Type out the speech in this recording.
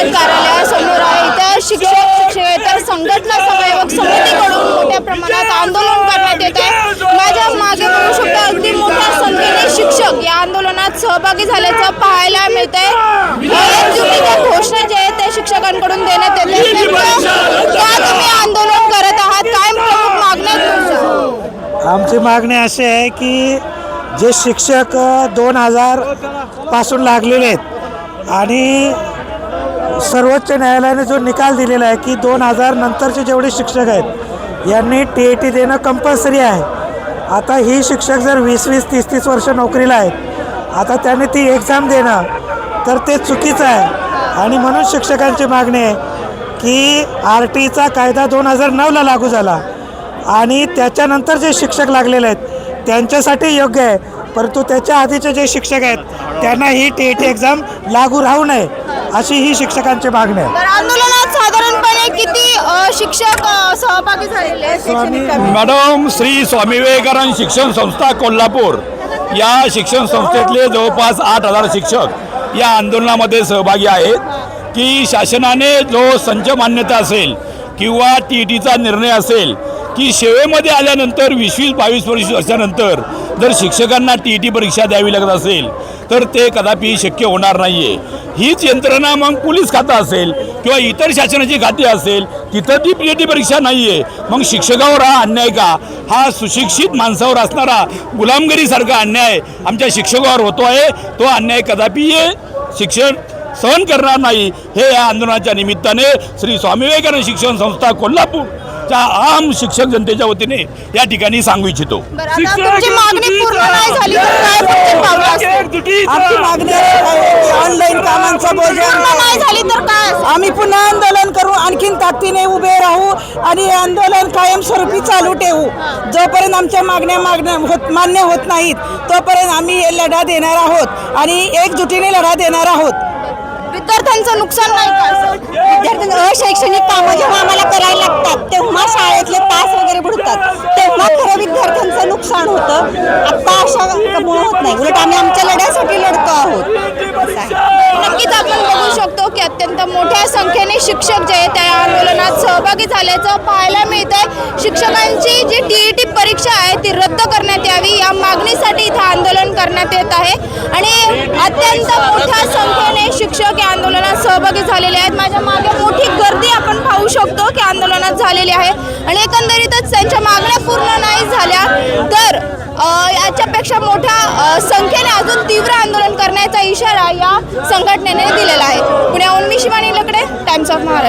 शिक्षण कार्यालयासमोर आहे. इथं शिक्षक शिक्षकेतर संघटना समयोग समितीकडून मोठ्या प्रमाणात आंदोलन करण्यात येत आहे. माझ्या मागे म्हणू शकतो अगदी मोठ्या संख्येने शिक्षक या आंदोलनात सहभागी झाल्याचं पाहायला मिळत आहे घोषणा जे आहेत ते शिक्षकांकडून देण्यात येते आंदोलन करत आहात? काय मागण्या आमची मागणी अशी आहे की जे शिक्षक दोन हजारपासून लागलेले आहेत आणि सर्वोच्च न्यायालयाने जो निकाल दिलेला आहे की दोन हजार नंतरचे जेवढे शिक्षक आहेत यांनी टी ए टी देणं कंपल्सरी आहे. आता ही शिक्षक जर वीस वीस तीस तीस वर्ष नोकरीला आहेत आता त्यांनी ती एक्झाम देणं तर ते चुकीचं आहे. आणि म्हणून शिक्षकांची मागणी आहे की आर टीचा कायदा दोन हजार नऊला लागू झाला. आणि त्याच्यानंतर जे शिक्षक लागलेले आहेत त्यांच्यासाठी योग्य आहे. परंतु त्याच्या आधीचे जे शिक्षक आहेत त्यांना ही टी ए टी एक्झाम लागू राहू नये. अशी ही शिक्षकांची मागणी आहे. तर आंदोलनात साधारणपणे किती अ, शिक्षक अ, सहभागी झालेले आहेत? मॅडम श्री स्वामी विवेकानंद शिक्षण संस्था कोल्हापूर. या शिक्षण संस्थेतले जवळपास आठ हजार शिक्षक या आंदोलनामध्ये सहभागी आहेत. की शासनाने जो संच मान्यता असेल किंवा टी टीचा निर्णय असेल की सेवेमध्ये आल्यानंतर वीस वीस बावीस वर्ष वर्षानंतर जर शिक्षकांना टी ई टी परीक्षा द्यावी लागत असेल तर ते कदापि शक्य होणार नाही आहे हीच यंत्रणा मग पोलीस खातं असेल किंवा इतर शासनाची खाती असेल तिथं ती पी टी परीक्षा नाही आहे मग शिक्षकावर हा अन्याय का? हा सुशिक्षित माणसावर असणारा गुलामगिरीसारखा अन्याय आमच्या शिक्षकावर होतो आहे. तो अन्याय कदापि शिक्षण सहन करणार नाही. हे या आंदोलनाच्या निमित्ताने श्री स्वामी विवेकानंद शिक्षण संस्था कोल्हापूर कोल्हापूरच्या आम शिक्षक जनतेच्या वतीने या ठिकाणी सांगू इच्छितो. बरं, आता तुमची मागणी पूर्ण नाही झाली तर काय पुढचे पावलं असतील? आमची मागणी ऑनलाईन कामांचा पूर्ण नाही बोजा झाली तर काय? असेल? आम्ही पुन्हा आंदोलन करू आणखीन ताकदीने उभे राहू आणि हे आंदोलन कायमस्वरूपी चालू ठेवू. जोपर्यंत आमच्या मागण्या मागण्या होत मान्य होत नाहीत तोपर्यंत आम्ही हे लढा देणार आहोत आणि एकजुटीने लढा देणार आहोत. विद्यार्थ्यांचं नुकसान नाही का अशैक्षणिक कामं जेव्हा आम्हाला करायला लागतात तेव्हा शाळेतले तास वगैरे बुडतात. तेव्हा खरं विद्यार्थ्यांचं नुकसान होतं. आता अशा मुळे होत नाही. उलट आम्ही आमच्या लढ्यासाठी लढतो आहोत. नक्कीच आपण बघू शकतो की अत्यंत मोठ्या संख्येने शिक्षक जे आहेत त्या आंदोलनात सहभागी झाल्याचं पाहायला मिळत आहे शिक्षकांची जी टीईटी परीक्षा आहे ती रद्द करण्यात यावी या मागणीसाठी इथं आंदोलन करण्यात येत आहे. आणि अत्यंत मोठ्या संख्येने शिक्षक या सहभागी झालेले आहेत. माझ्या मागे मोठी गर्दी आपण पाहू शकतो की आंदोलनात झालेली आहे. आणि एकंदरीतच त्यांच्या मागण्या पूर्ण नाही झाल्या तर याच्यापेक्षा मोठ्या संख्येने अजून तीव्र आंदोलन करण्याचा इशारा या संघटनेने दिलेला आहे. पुण्याहून मी शिवानी लकडे टाइम्स ऑफ महाराष्ट्र